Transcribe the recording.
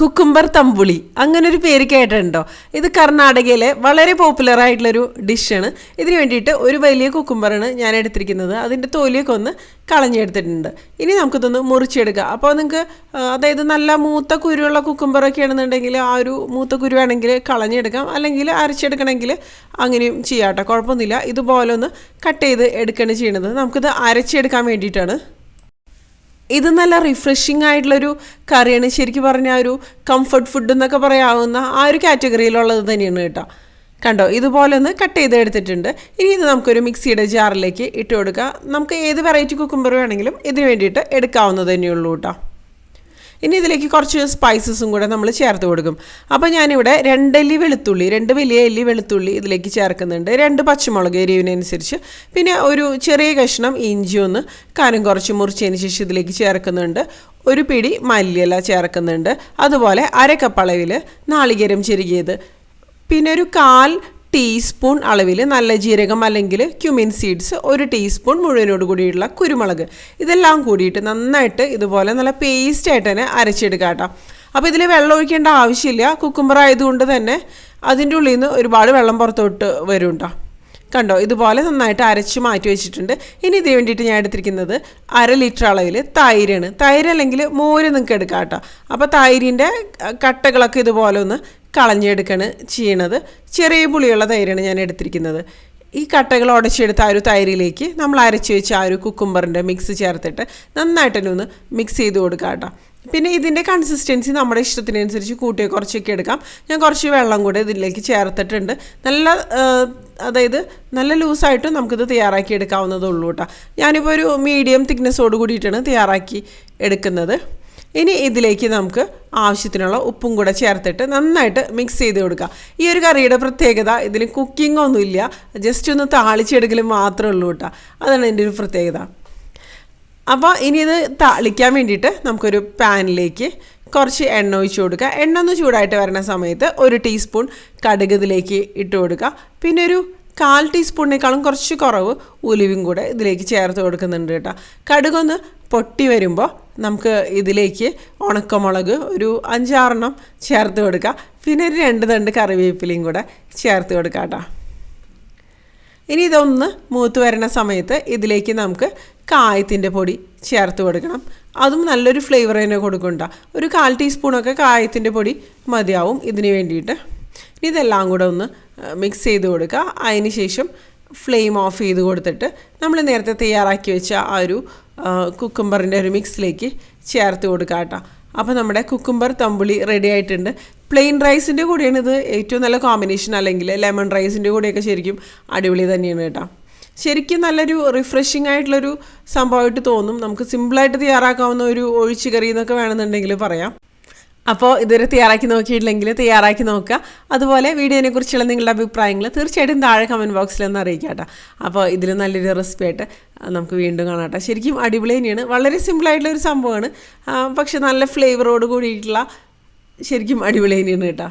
Cucumber തമ്പുളി. അങ്ങനെ ഒരു പേര് കേട്ടിട്ടുണ്ടോ? ഇത് കർണാടകയിലെ വളരെ പോപ്പുലർ ആയിട്ടുള്ളൊരു ഡിഷാണ് ഇതിന് വേണ്ടിയിട്ട് ഒരു വലിയ കുക്കുംബറാണ് ഞാൻ എടുത്തിരിക്കുന്നത്. അതിന്റെ തോലിയൊക്കെ ഒന്ന് കളഞ്ഞെടുത്തിട്ടുണ്ട്. ഇനി നമുക്കിതൊന്ന് മുറിച്ചെടുക്കാം. അപ്പോൾ നിങ്ങൾക്ക് അതായത് നല്ല മൂത്ത കുരുള്ള കുക്കുംബറൊക്കെ ആണെന്നുണ്ടെങ്കിൽ ആ ഒരു മൂത്ത കുരുവാണെങ്കിൽ കളഞ്ഞെടുക്കാം. അല്ലെങ്കിൽ അരച്ചെടുക്കണമെങ്കിൽ അങ്ങനെയും ചെയ്യാം കേട്ടോ. കുഴപ്പമൊന്നുമില്ല. ഇതുപോലെ ഒന്ന് കട്ട് ചെയ്ത് എടുക്കുകയാണ് ചെയ്യണത് നമുക്കിത് അരച്ചെടുക്കാൻ വേണ്ടിയിട്ടാണ്. ഇത് നല്ല റിഫ്രഷിംഗ് ആയിട്ടുള്ളൊരു കറിയാണ്. ശരിക്കും പറഞ്ഞാൽ ഒരു കംഫർട്ട് ഫുഡ് എന്നൊക്കെ പറയാവുന്ന ആ ഒരു കാറ്റഗറിയിലുള്ളത് തന്നെയാണ് കേട്ടോ. കണ്ടോ? ഇതുപോലെ ഒന്ന് കട്ട് ചെയ്ത് എടുത്തിട്ടുണ്ട് ഇനി ഇത് നമുക്കൊരു മിക്സിയുടെ ജാറിലേക്ക് ഇട്ട് കൊടുക്കുക നമുക്ക് ഏത് വെറൈറ്റി കുക്കുംബർ വേണമെങ്കിലും ഇതിന് വേണ്ടിയിട്ട് എടുക്കാവുന്നത് തന്നെയുള്ളൂ കേട്ടോ. ഇനി ഇതിലേക്ക് കുറച്ച് സ്പൈസസും കൂടെ നമ്മൾ ചേർത്ത് കൊടുക്കും. അപ്പോൾ ഞാനിവിടെ രണ്ടല്ലി വെളുത്തുള്ളി രണ്ട് വലിയ അല്ലി വെളുത്തുള്ളി ഇതിലേക്ക് ചേർക്കുന്നുണ്ട്. രണ്ട് പച്ചമുളക് എരിവിനനുസരിച്ച്. പിന്നെ ഒരു ചെറിയ കഷ്ണം ഇഞ്ചി ഒന്ന് കനം കുറച്ച് മുറിച്ചതിന് ശേഷം ഇതിലേക്ക് ചേർക്കുന്നുണ്ട്. ഒരു പിടി മല്ലിയില ചേർക്കുന്നുണ്ട്. അതുപോലെ അരക്കപ്പളവിൽ നാളികേരം ചെരുകിയത്. പിന്നെ ഒരു കാൽ ടീസ്പൂൺ അളവിൽ നല്ല ജീരകം അല്ലെങ്കിൽ ക്യുമിൻ സീഡ്സ് ഒരു ടീസ്പൂൺ മുഴുവനോട് കൂടിയുള്ള കുരുമുളക്. ഇതെല്ലാം കൂടിയിട്ട് നന്നായിട്ട് ഇതുപോലെ നല്ല പേസ്റ്റ് ആയിട്ട് തന്നെ അരച്ചെടുക്കുക കേട്ടോ. അപ്പോൾ ഇതിൽ വെള്ളം ഒഴിക്കേണ്ട ആവശ്യമില്ല. കുക്കുംബർ ആയതുകൊണ്ട് തന്നെ അതിന്റെ ഉള്ളിൽ നിന്ന് ഒരുപാട് വെള്ളം പുറത്തോട്ട് വരും കേട്ടോ. കണ്ടോ ഇതുപോലെ നന്നായിട്ട് അരച്ച് മാറ്റി വെച്ചിട്ടുണ്ട്. ഇനി ഇതിന് വേണ്ടിയിട്ട് ഞാൻ എടുത്തിരിക്കുന്നത് അര ലിറ്റർ അളവിൽ തൈരാണ്. തൈര് അല്ലെങ്കിൽ മോര് നിങ്ങൾക്ക് എടുക്കാം കേട്ടോ. അപ്പോൾ തൈരിന്റെ കട്ടകളൊക്കെ ഇതുപോലെ ഒന്ന് കളഞ്ഞെടുക്കാണ് ചെയ്യണത്. ചെറിയ പുളിയുള്ള തൈരാണ് ഞാൻ എടുത്തിരിക്കുന്നത്. ഈ കട്ടകൾ ഉടച്ചെടുത്ത ആ ഒരു തൈരിലേക്ക് നമ്മൾ അരച്ച് വെച്ച ആ ഒരു കുക്കുംബറിന്റെ മിക്സ് ചേർത്തിട്ട് നന്നായിട്ട് തന്നെ ഒന്ന് മിക്സ് ചെയ്ത് കൊടുക്കാം കേട്ടോ. പിന്നെ ഇതിന്റെ കൺസിസ്റ്റൻസി നമ്മുടെ ഇഷ്ടത്തിനനുസരിച്ച് കൂട്ടിയോ കുറച്ചൊക്കെ എടുക്കാം. ഞാൻ കുറച്ച് വെള്ളം കൂടെ ഇതിലേക്ക് ചേർത്തിട്ടുണ്ട്. നല്ല അതായത് നല്ല ലൂസായിട്ട് നമുക്കിത് തയ്യാറാക്കി എടുക്കാവുന്നതേ ഉള്ളൂ കേട്ടോ. ഞാനിപ്പോൾ ഒരു മീഡിയം തിക്നെസ്സോട് കൂടിയിട്ടാണ് തയ്യാറാക്കി എടുക്കുന്നത്. ഇനി ഇതിലേക്ക് നമുക്ക് ആവശ്യത്തിനുള്ള ഉപ്പും കൂടെ ചേർത്തിട്ട് നന്നായിട്ട് മിക്സ് ചെയ്ത് കൊടുക്കുക ഈ ഒരു കറിയുടെ പ്രത്യേകത ഇതിൽ കുക്കിംഗ് ഒന്നുമില്ല. ജസ്റ്റ് ഒന്ന് താളിച്ചെടുക്കൽ മാത്രമേ ഉള്ളൂ കേട്ടോ. അതാണ് എന്റെ ഒരു പ്രത്യേകത. അപ്പോൾ ഇനി ഇത് താളിക്കാൻ വേണ്ടിയിട്ട് നമുക്കൊരു പാനിലേക്ക് കുറച്ച് എണ്ണ ഒഴിച്ച് കൊടുക്കുക. എണ്ണ ഒന്ന് ചൂടായിട്ട് വരുന്ന സമയത്ത് ഒരു ടീസ്പൂൺ കടുക് ഇതിലേക്ക് ഇട്ട് കൊടുക്കുക. പിന്നെ ഒരു കാൽ ടീസ്പൂണിനേക്കാളും കുറച്ച് കുറവ് ഉലുവും കൂടെ ഇതിലേക്ക് ചേർത്ത് കൊടുക്കുന്നുണ്ട് കേട്ടോ. കടുകൊന്ന് പൊട്ടി വരുമ്പോൾ നമുക്ക് ഇതിലേക്ക് ഉണക്കമുളക് ഒരു അഞ്ചാറെണ്ണം ചേർത്ത് കൊടുക്കുക. പിന്നെ ഒരു രണ്ട് തണ്ട് കറിവേപ്പിലയും കൂടെ ചേർത്ത് കൊടുക്കാം കേട്ടോ. ഇനി ഇതൊന്ന് മൂത്ത് വരുന്ന സമയത്ത് ഇതിലേക്ക് നമുക്ക് കായത്തിന്റെ പൊടി ചേർത്ത് കൊടുക്കണം. അതും നല്ലൊരു ഫ്ലേവർ തന്നെ കൊടുക്കണ്ട ഒരു കാൽ ടീസ്പൂണൊക്കെ കായത്തിന്റെ പൊടി മതിയാവും ഇതിന് വേണ്ടിയിട്ട്. ഇതെല്ലാം കൂടെ ഒന്ന് മിക്സ് ചെയ്ത് കൊടുക്കുക. അതിന് ശേഷം ഫ്ലെയിം ഓഫ് ചെയ്ത് കൊടുത്തിട്ട് നമ്മൾ നേരത്തെ തയ്യാറാക്കി വെച്ച ആ ഒരു കുക്കുംബറിന്റെ ഒരു മിക്സിലേക്ക് ചേർത്ത് കൊടുക്കുക കേട്ടോ. അപ്പോൾ നമ്മുടെ കുക്കുംബർ തമ്പുളി റെഡി ആയിട്ടുണ്ട്. പ്ലെയിൻ റൈസിന്റെ കൂടെയാണ് ഇത് ഏറ്റവും നല്ല കോമ്പിനേഷൻ അല്ലെങ്കിൽ ലെമൺ റൈസിന്റെ കൂടെയൊക്കെ ശരിക്കും അടിപൊളി തന്നെയാണ് കേട്ടോ. ശരിക്കും നല്ലൊരു റിഫ്രഷിംഗ് ആയിട്ടുള്ളൊരു സംഭവമായിട്ട് തോന്നും. നമുക്ക് സിമ്പിളായിട്ട് തയ്യാറാക്കാവുന്ന ഒരു ഒഴിച്ചു കറി എന്നൊക്കെ വേണമെന്നുണ്ടെങ്കിൽ പറയാം. അപ്പോൾ ഇതുവരെ തയ്യാറാക്കി നോക്കിയിട്ടില്ലെങ്കിൽ തയ്യാറാക്കി നോക്കുക. അതുപോലെ വീഡിയോനെ കുറിച്ചുള്ള നിങ്ങളുടെ അഭിപ്രായങ്ങൾ തീർച്ചയായിട്ടും താഴെ കമന്റ് ബോക്സിൽ ഒന്ന് അറിയിക്കാം കേട്ടോ. അപ്പോൾ ഇതിൽ നല്ലൊരു റെസിപ്പി ആയിട്ട് നമുക്ക് വീണ്ടും കാണാം ശരിക്കും അടിപൊളി തന്നെയാണ്. വളരെ സിമ്പിളായിട്ടുള്ള ഒരു സംഭവമാണ്. പക്ഷെ നല്ല ഫ്ലേവറോട് കൂടിയിട്ടുള്ള ശരിക്കും അടിപൊളി തന്നെയാണ് കേട്ടോ.